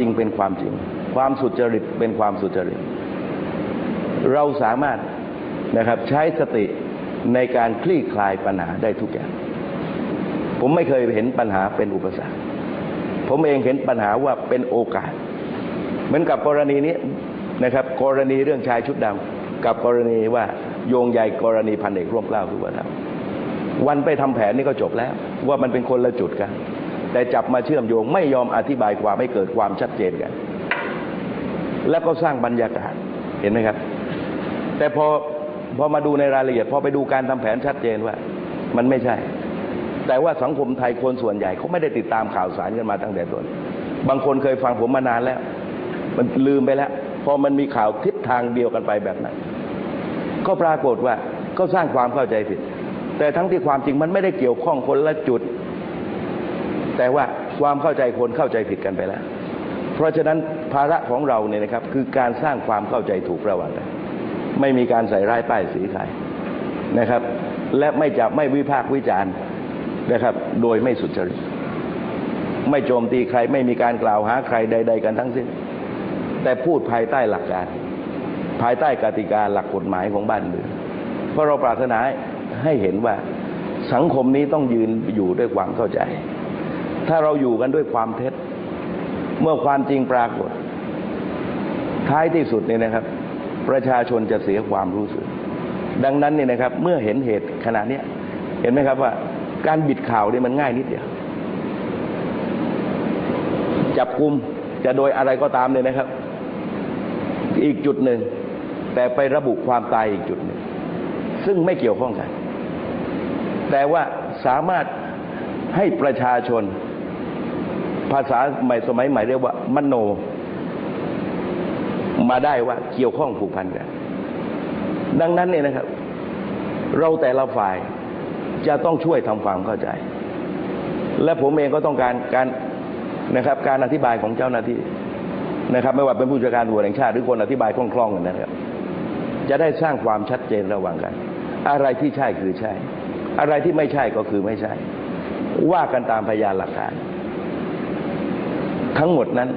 จริงเป็นความจริง ความสุจริตเป็นความสุจริต เราสามารถนะครับใช้สติในการคลี่คลายปัญหาได้ทุกอย่าง ผมไม่เคยเห็นปัญหาเป็นอุปสรรค ผมเองเห็นปัญหาว่าเป็นโอกาส เหมือนกับกรณีนี้นะครับ กรณีเรื่องชายชุดดำกับกรณีว่าโยงใยกรณีพันเอกร่วมเกล้าทุกวันวันไปทำแผนนี่ก็จบแล้ว ว่ามันเป็นคนละจุดกัน แต่จับมาเชื่อมโยง ไม่ยอมอธิบายความให้เกิดความชัดเจนกัน แล้วก็สร้างบรรยากาศเห็นไหมครับ แต่พอพอมาดูในรายละเอียด พอไปดูการทำแผนชัดเจนว่า มันไม่ใช่ แต่ว่าสังคมไทยคนส่วนใหญ่เขาไม่ได้ติดตามข่าวสารกันมาตั้งแต่ต้นบางคนเคยฟังผมมานานแล้ว มันลืมไปแล้ว พอมันมีข่าวทิศทางเดียวกันไปแบบนั้น ก็ปรากฏว่าก็สร้างความเข้าใจผิด แต่ทั้งที่ความจริงมันไม่ได้เกี่ยวข้องคนละจุด แต่ว่าความเข้าใจคนเข้าใจผิดกันไปแล้ว เพราะฉะนั้นภาระของเราเนี่ยนะครับคือการสร้างความเข้าใจถูกระหว่างกันไม่มีการใส่ร้ายป้ายสีใครนะครับ และไม่จับไม่วิพากษ์วิจารณ์นะครับ โดยไม่สุจริตไม่โจมตีใครไม่มีการกล่าวหาใครใด ๆ กันทั้งสิ้น แต่พูดภายใต้หลักการ ภายใต้กติกาหลักกฎหมายของบ้านเมืองเพราะเราปรารถนาให้เห็นว่าสังคมนี้ต้องยืนอยู่ด้วยความเข้าใจ ถ้าเราอยู่กันด้วยความเท็จ เมื่อความจริงปรากฏ ท้ายที่สุดเนี่ยนะครับ ประชาชนจะเสียความรู้สึก ดังนั้นเนี่ยนะครับ เมื่อเห็นเหตุขณะนี้เห็นไหมครับว่า การบิดข่าวเนี่ยมันง่ายนิดเดียวจับกลุ่มจะโดยอะไรก็ตามเนี่ยนะครับ อีกจุดหนึ่ง แต่ไประบุความตายอีกจุดหนึ่ง ซึ่งไม่เกี่ยวข้องกัน แต่ว่าสามารถให้ประชาชน ภาษาใหม่สมัยใหม่เรียกว่ามโน มาได้ว่าเกี่ยวข้องผูกพันกันดังนั้นเนี่ยนะครับ เราแต่ละฝ่ายจะต้องช่วยทำความเข้าใจ และผมเองก็ต้องการการนะครับ การอธิบายของเจ้าหน้าที่นะครับ ไม่ว่าเป็นผู้จัดการตำรวจแห่งชาติหรือคนอธิบายคล่องๆนะครับ จะได้สร้างความชัดเจนระหว่างกัน อะไรที่ใช่คือใช่ อะไรที่ไม่ใช่ก็คือไม่ใช่ ว่ากันตามพยานหลักฐาน ทั้งหมดนั้น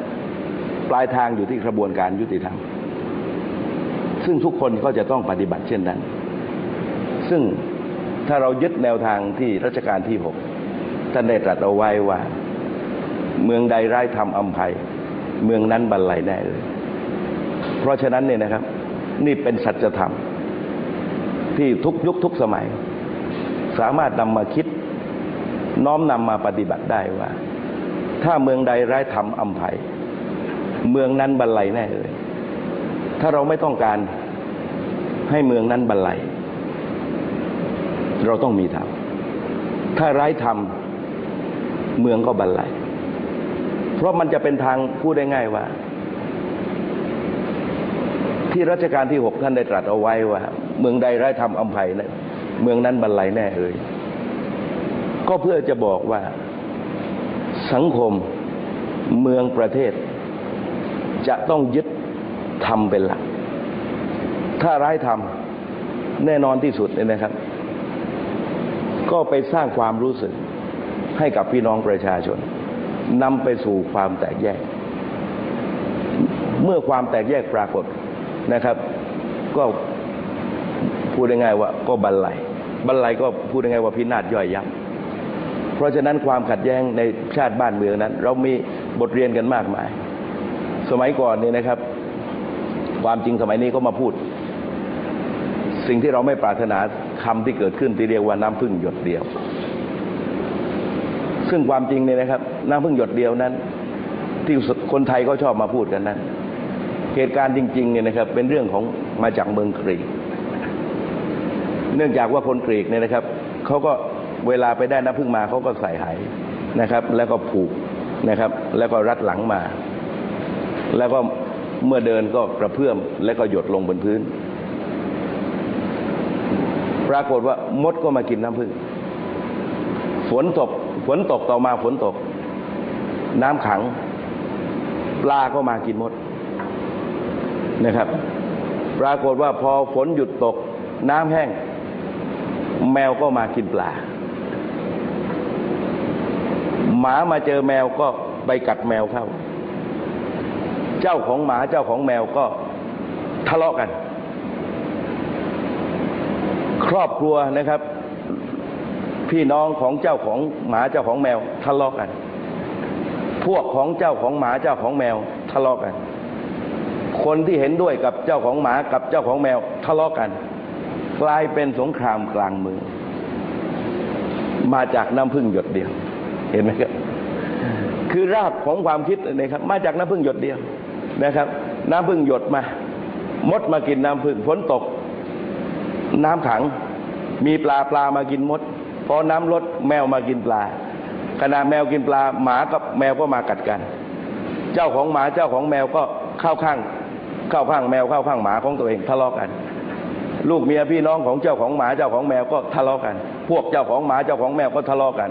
ปลายทางอยู่ที่กระบวนการยุติธรรม ซึ่งทุกคนก็จะต้องปฏิบัติเช่นนั้น ซึ่งถ้าเรายึดแนวทางที่รัชกาลที่หกท่านได้ตรัสเอาไว้ว่า เมืองใดไร้ธรรมอำภัย เมืองนั้นบรรลัยแน่เลย เพราะฉะนั้นเนี่ยนะครับ นี่เป็นสัจธรรม ที่ทุกยุคทุกสมัย สามารถนำมาคิด น้อมนำมาปฏิบัติได้ว่า ถ้าเมืองใดไร้ธรรมอำภัย เมืองนั้นบรรลัยแน่เลย ถ้าเราไม่ต้องการให้เมืองนั้นบรรลัย เราต้องมีธรรม ถ้าไร้ธรรมเมืองก็บรรลัย เพราะมันจะเป็นทางพูดได้ง่ายว่า ที่รัชกาลที่หกท่านได้ตรัสเอาไว้ว่า เมืองใดไร้ธรรมอำไพนะเมืองนั้นบรรลัยแน่เอ่ยก็เพื่อจะบอกว่า สังคมเมืองประเทศ จะต้องยึดธรรมเป็นหลัก ถ้าร้ธรรมแน่นอนที่สุดเลยนะครับ ก็ไปสร้างความรู้สึกให้กับพี่น้องประชาชนนำไปสู่ความแตกแยก เมื่อความแตกแยกปรากฏนะครับ ก็พูดง่ายๆว่าก็บรรลัยบรรลัยก็พูดง่ายๆว่าพินาศย่อยยับ เพราะฉะนั้นความขัดแย้งในชาติบ้านเมืองนั้น เรามีบทเรียนกันมากมาย สมัยก่อนเนี่ยนะครับ ความจริงสมัยนี้ก็มาพูด สิ่งที่เราไม่ปรารถนาคำที่เกิดขึ้นที่เรียกว่าน้ำพึ่งหยดเดียว ซึ่งความจริงเนี่ยนะครับ น้ำพึ่งหยดเดียวนั้น ที่คนไทยก็ชอบมาพูดกันนั้น เหตุการณ์จริงๆเนี่ยนะครับ เป็นเรื่องของมาจากเมืองกรีก เนื่องจากว่าคนกรีกเนี่ยนะครับเขาก็ เวลาไปได้น้ำพึ่งมาเขาก็ใส่ไหนะครับ แล้วก็ผูกนะครับ แล้วก็รัดหลังมา แล้วก็เมื่อเดินก็กระเพื่อมแล้วก็หยดลงบนพื้น ปรากฏว่ามดก็มากินน้ำพึ่งฝนตกฝนตกต่อมาฝนตก น้ำขัง ปลาก็มากินมดนะครับ ปรากฏว่าพอฝนหยุดตก น้ำแห้ง แมวก็มากินปลา หมามาเจอแมวก็ไปกัดแมวเข้า เจ้าของหมาเจ้าของแมวก็ทะเลาะกัน ครอบครัวนะครับ พี่น้องของเจ้าของหมาเจ้าของแมวทะเลาะกัน พวกของเจ้าของหมาเจ้าของแมวทะเลาะกัน คนที่เห็นด้วยกับเจ้าของหมากับเจ้าของแมวทะเลาะกัน กลายเป็นสงครามกลางเมืองมาจากน้ำพึ่งหยดเดียว เห็นไหมครับ คือรากของความคิดนะครับ มาจากน้ำพึ่งหยดเดียวนะครับ น้ำพึ่งหยดมา มดมากินน้ำพึ่งฝนตก น้ำขัง มีปลาปลามากินมดพอน้ำลดแมวมากินปลาขณะแมวกินปลาหมากับแมวก็มากัดกัน เจ้าของหมาเจ้าของแมวก็เข้าข้าง เข้าข้างแมวเข้าข้างหมาของตัวเองทะเลาะกัน ลูกเมียพี่น้องของเจ้าของหมาเจ้าของแมวก็ทะเลาะกัน พวกเจ้าของหมาเจ้าของแมวก็ทะเลาะกัน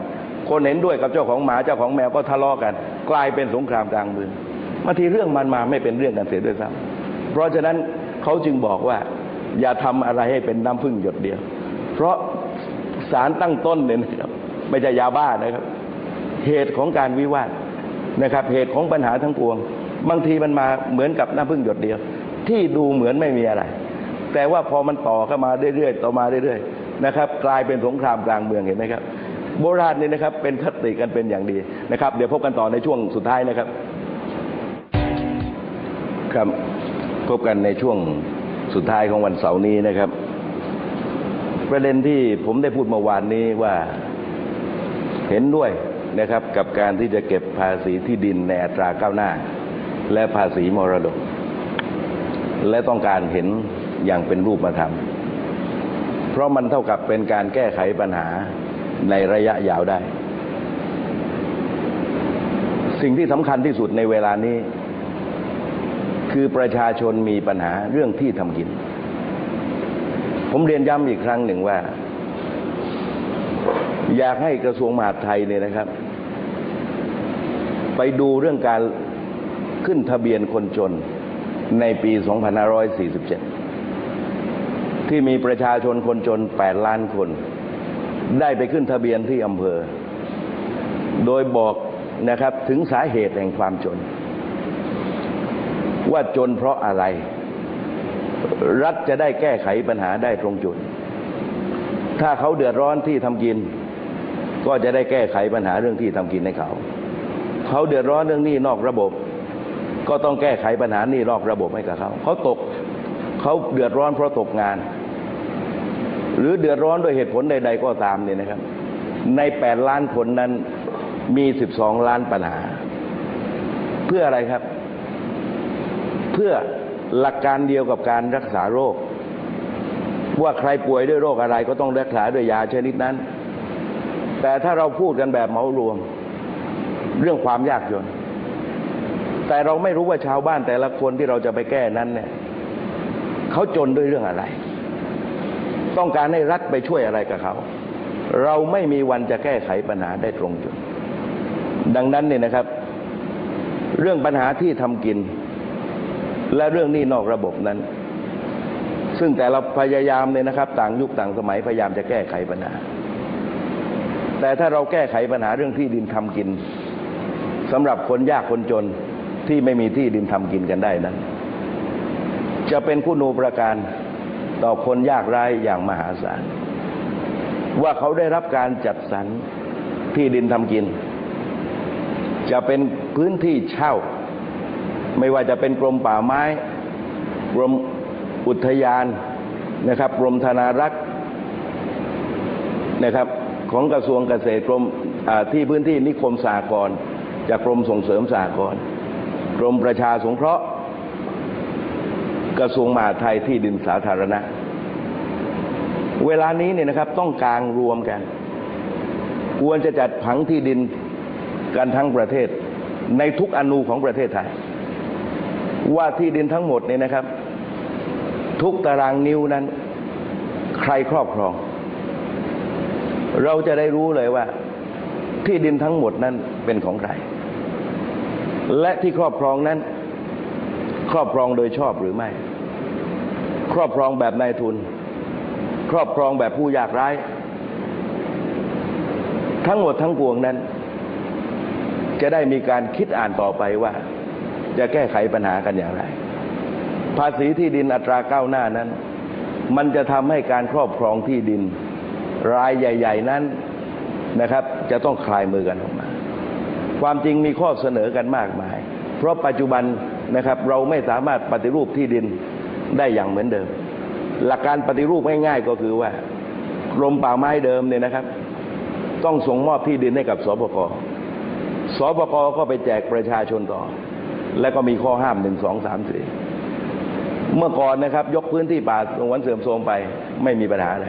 คนเห็นด้วยกับเจ้าของหมาเจ้าของแมวก็ทะเลาะกัน กลายเป็นสงครามกลางเมืองบางทีเรื่องมันมาไม่เป็นเรื่องกันเสียด้วยซ้ำเพราะฉะนั้นเขาจึงบอกว่า อย่าทำอะไรให้เป็นน้ำพึ่งหยดเดียว เพราะสารตั้งต้นเนี่ยนะครับไม่ใช่ยาบ้านะครับ เหตุของการวิวาทนะครับ เหตุของปัญหาทั้งปวง บางทีมันมาเหมือนกับน้ำพึ่งหยดเดียว ที่ดูเหมือนไม่มีอะไร แต่ว่าพอมันต่อเข้ามาเรื่อยๆต่อมาเรื่อยๆนะครับ กลายเป็นสงครามกลางเมืองเห็นไหมครับ โบราณนี่นะครับเป็นคติกันเป็นอย่างดีนะครับ เดี๋ยวพบกันต่อในช่วงสุดท้ายนะครับ ครับพบกันในช่วงสุดท้ายของวันเสาร์นี้นะครับ ประเด็นที่ผมได้พูดเมื่อวานนี้ว่าเห็นด้วยนะครับกับการที่จะเก็บภาษีที่ดินในอัตราก้าวหน้า และภาษีมรดก และต้องการเห็นอย่างเป็นรูปธรรม เพราะมันเท่ากับเป็นการแก้ไขปัญหา ในระยะยาวได้ สิ่งที่สำคัญที่สุดในเวลานี้ คือประชาชนมีปัญหาเรื่องที่ทำกิน ผมเรียนย้ำอีกครั้งหนึ่งว่า อยากให้กระทรวงมหาดไทยเนี่ยนะครับ ไปดูเรื่องการขึ้นทะเบียนคนจนในปี 2547 ที่มีประชาชนคนจน 8 ล้านคน ได้ไปขึ้นทะเบียนที่อำเภอ โดยบอกนะครับถึงสาเหตุแห่งความจน ว่าจนเพราะอะไร รัฐจะได้แก้ไขปัญหาได้ตรงจุด ถ้าเขาเดือดร้อนที่ทำกิน ก็จะได้แก้ไขปัญหาเรื่องที่ทำกินให้เขา เขาเดือดร้อนเรื่องนี้นอกระบบ ก็ต้องแก้ไขปัญหานี้นอกระบบให้กับเขา เขาตก เขาเดือดร้อนเพราะตกงาน หรือเดือดร้อนด้วยเหตุผลใด ๆ ก็ตามเนี่ยนะครับ ใน 8 ล้านคนนั้นมี 12 ล้านปัญหา เพื่ออะไรครับ เพื่อหลักการเดียวกับการรักษาโรค ว่าใครป่วยด้วยโรคอะไรก็ต้องรักษาด้วยยาชนิดนั้น แต่ถ้าเราพูดกันแบบเหมารวม เรื่องความยากจน แต่เราไม่รู้ว่าชาวบ้านแต่ละคนที่เราจะไปแก้นั้นเนี่ยเขาจนด้วยเรื่องอะไร ต้องการให้รัฐไปช่วยอะไรกับเขา เราไม่มีวันจะแก้ไขปัญหาได้ตรงจุด ดังนั้นเนี่ยนะครับ เรื่องปัญหาที่ทำกิน และเรื่องนี้นอกระบบนั้น ซึ่งแต่เราพยายามเนี่ยนะครับ ต่างยุคต่างสมัยพยายามจะแก้ไขปัญหา แต่ถ้าเราแก้ไขปัญหาเรื่องที่ดินทำกินสำหรับคนยากคนจนที่ไม่มีที่ดินทำกินกันได้นั้น จะเป็นคุณูประการ ต่อคนยากไร้อย่างมหาศาลว่าเขาได้รับการจัดสรรที่ดินทำกิน จะเป็นพื้นที่เช่า ไม่ว่าจะเป็นกรมป่าไม้ กรมอุทยานนะครับ กรมธนารักษ์นะครับ ของกระทรวงเกษตรกรมที่พื้นที่นิคมสากรจากกรมส่งเสริมสากรกรมประชาสงเคราะห์ กระทรวงมหาดไทยที่ดินสาธารณะ เวลานี้เนี่ยนะครับต้องกลางรวมกัน ควรจะจัดผังที่ดินกันทั้งประเทศ ในทุกอนูของประเทศไทย ว่าที่ดินทั้งหมดเนี่ยนะครับ ทุกตารางนิ้วนั้น ใครครอบครอง เราจะได้รู้เลยว่า ที่ดินทั้งหมดนั้นเป็นของใคร และที่ครอบครองนั้น รอบครองโดยชอบหรือไม่ ครอบครองแบบนายทุน ครอบครองแบบผู้ยากไร้ทั้งหมดทั้งปวงนั้น จะได้มีการคิดอ่านต่อไปว่า จะแก้ไขปัญหากันอย่างไร ภาษีที่ดินอัตราก้าวหน้านั้น มันจะทำให้การครอบครองที่ดิน รายใหญ่ ๆ นั้นนะครับ จะต้องคลายมือกันออกมา ความจริงมีข้อเสนอกันมากมาย เพราะปัจจุบัน นะครับ เราไม่สามารถปฏิรูปที่ดินได้อย่างเหมือนเดิม หลักการปฏิรูปง่ายๆก็คือว่ากรมป่าไม้เดิมเนี่ยนะครับ ต้องส่งมอบที่ดินให้กับสปกสปกก็ไปแจกประชาชนต่อ และก็มีข้อห้ามหนึ่งสองสามสี่เมื่อก่อนนะครับ ยกพื้นที่ป่าสงวนเสื่อมโทรมไปไม่มีปัญหาอะไร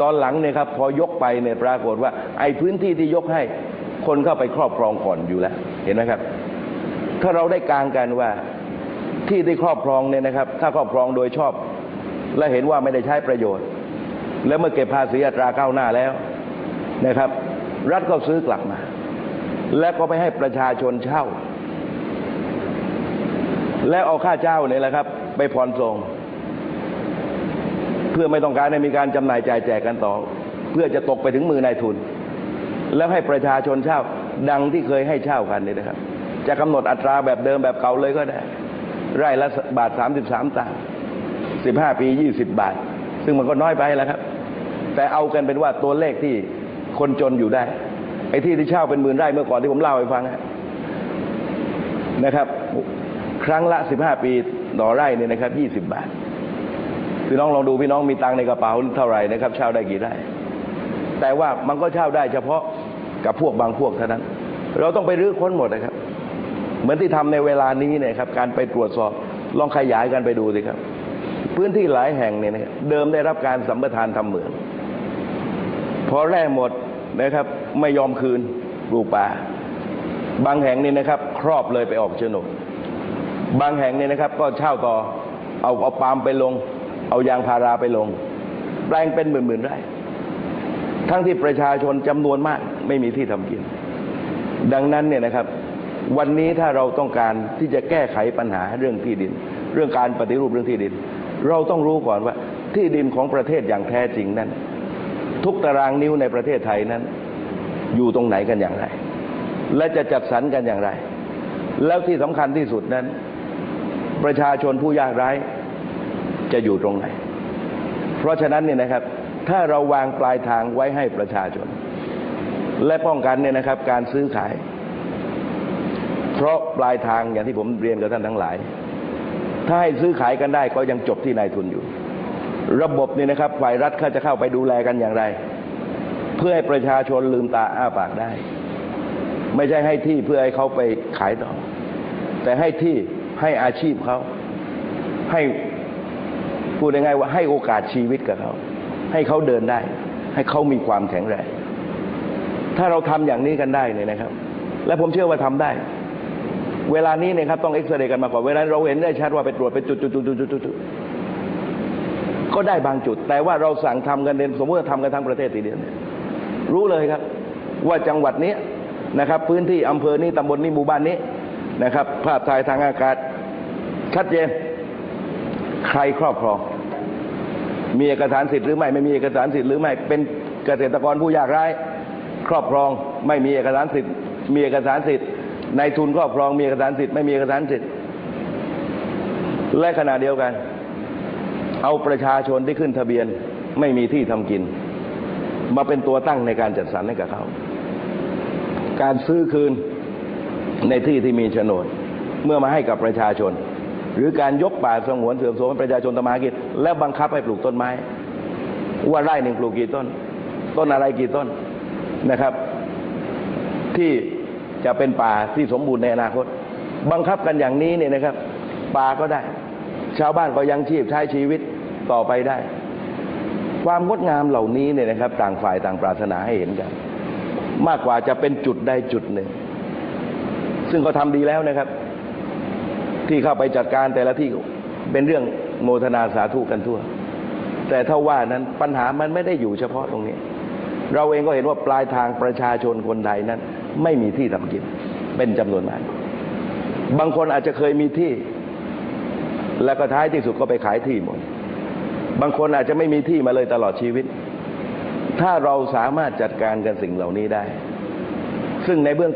ตอนหลังเนี่ยครับ พอยกไปเนี่ยปรากฏว่า ไอ้พื้นที่ที่ยกให้คนเข้าไปครอบครองก่อนอยู่แล้ว เห็นไหมครับ ถ้าเราได้กลางกันว่าที่ที่ครอบครองเนี่ยนะครับ ถ้าครอบครองโดยชอบ และเห็นว่าไม่ได้ใช้ประโยชน์ แล้วเมื่อเก็บภาษีอัตราก้าวหน้าแล้วนะครับ รัฐก็ซื้อกลับมา และก็ไปให้ประชาชนเช่า แล้วเอาค่าเช่าเนี่ยแหละครับ ไปผ่อนส่ง เพื่อไม่ต้องการให้มีการจำหน่ายจ่ายแจกกันต่อ เพื่อจะตกไปถึงมือนายทุน แล้วให้ประชาชนเช่า ดังที่เคยให้เช่ากันนี่นะครับ จะกำหนดอัตราแบบเดิมแบบเก่าเลยก็ได้ ไร่ละบาทสามสิบสามตังค์สิบห้าปียี่สิบบาท ซึ่งมันก็น้อยไปแล้วครับ แต่เอากันเป็นว่าตัวเลขที่คนจนอยู่ได้ ไอ้ที่ที่เช่าเป็นหมื่นไร่เมื่อก่อนที่ผมเล่าให้ฟังนะครับ ครั้งละสิบห้าปีต่อไร่เนี่ยนะครับยี่สิบบาทพี่น้องลองดูพี่น้องมีตังค์ในกระเป๋าเท่าไหร่นะครับ เช่าได้กี่ไร่แต่ว่ามันก็เช่าได้เฉพาะกับพวกบางพวกเท่านั้น เราต้องไปรื้อค้นหมดนะครับ เหมือนที่ทำในเวลานี้เนี่ยครับการไปตรวจสอบลองขยายกันไปดูสิครับ พื้นที่หลายแห่งเนี่ยนะครับเดิมได้รับการสัมปทานทำเหมืองพอแร่หมดนะครับ ไม่ยอมคืนปลูกป่า บางแห่งนี่นะครับ ครอบเลยไปออกโฉนดบางแห่งเนี่ยนะครับ ก็เช่าต่อเอาเอาปาล์มไปลง เอายางพาราไปลง แปลงเป็นหมื่นๆไร่ทั้งที่ประชาชนจำนวนมาก ไม่มีที่ทำกิน ดังนั้นเนี่ยนะครับ วันนี้ถ้าเราต้องการที่จะแก้ไขปัญหาเรื่องที่ดิน เรื่องการปฏิรูปเรื่องที่ดิน เราต้องรู้ก่อนว่าที่ดินของประเทศอย่างแท้จริงนั้น ทุกตารางนิ้วในประเทศไทยนั้น อยู่ตรงไหนกันอย่างไร และจะจัดสรรกันอย่างไร แล้วที่สำคัญที่สุดนั้น ประชาชนผู้ยากไร้จะอยู่ตรงไหน เพราะฉะนั้นเนี่ยนะครับ ถ้าเราวางปลายทางไว้ให้ประชาชน และป้องกันเนี่ยนะครับการซื้อขาย เพราะปลายทางอย่างที่ผมเรียนกับท่านทั้งหลาย ถ้าให้ซื้อขายกันได้ก็ยังจบที่นายทุนอยู่ ระบบนี่นะครับฝ่ายรัฐเขาจะเข้าไปดูแลกันอย่างไร เพื่อให้ประชาชนลืมตาอ้าปากได้ ไม่ใช่ให้ที่เพื่อให้เขาไปขายต่อ แต่ให้ที่ให้อาชีพเขาให้พูดยังไงายๆว่าให้โอกาสชีวิตกับเขาให้เขาเดินได้ ให้เขามีความแข็งแรงถ้าเราทำอย่างนี้กันได้เนี่ยนะครับ และผมเชื่อว่าทำได้ เวลานี้เนี่ยครับต้องเอ็กซเรย์กันมาก่อนเวลาเราเห็นได้ชัดว่าไปตรวจเป็นจุดจุดจุดจุดจุดก็ได้บางจุด แต่ว่าเราสั่งทำกันเนี่ยสมมติว่าทำกันทั้งประเทศทีเดียวเนี่ยรู้เลยครับ ว่าจังหวัดนี้นะครับ พื้นที่อำเภอนี้ตำบลนี้หมู่บ้านนี้นะครับ ภาพถ่ายทางอากาศ ชัดเจน ใครครอบครอง มีเอกสารสิทธิ์หรือไม่ ไม่มีเอกสารสิทธิ์หรือไม่ เป็นเกษตรกรผู้ยากไร้ ครอบครอง ไม่มีเอกสารสิทธิ์ มีเอกสารสิทธิ์ นายทุนครอบครองมีเอกสารสิทธิ์ไม่มีเอกสารสิทธิ์และขณะเดียวกัน เอาประชาชนที่ขึ้นทะเบียนไม่มีที่ทำกิน มาเป็นตัวตั้งในการจัดสรรให้กับเขา การซื้อคืนในที่ที่มีโฉนด เมื่อมาให้กับประชาชน หรือการยกป่าสงวนเสื่อมโทรมให้ประชาชนทำมากินแล้วบังคับให้ปลูกต้นไม้ ว่าไร่หนึ่งปลูกกี่ต้น ต้นอะไรกี่ต้นนะครับ ที่ จะเป็นป่าที่สมบูรณ์ในอนาคต บังคับกันอย่างนี้เนี่ยนะครับป่าก็ได้ ชาวบ้านก็ยังชีพใช้ชีวิตต่อไปได้ ความงดงามเหล่านี้เนี่ยนะครับ ต่างฝ่ายต่างปรารถนาให้เห็นกัน มากกว่าจะเป็นจุดใดจุดหนึ่ง ซึ่งก็ทำดีแล้วนะครับ ที่เข้าไปจัดการแต่ละที่เป็นเรื่องโมทนาสาธุกันทั่ว แต่ถ้าว่านั้นปัญหามันไม่ได้อยู่เฉพาะตรงนี้ เราเองก็เห็นว่าปลายทางประชาชนคนไทยนั้น ไม่มีที่ทำกินเป็นจำนวนมาก บางคนอาจจะเคยมีที่ แล้วก็ท้ายที่สุดก็ไปขายที่หมด บางคนอาจจะไม่มีที่มาเลยตลอดชีวิต ถ้าเราสามารถจัดการกันสิ่งเหล่านี้ได้ ซึ่งในเบื้อง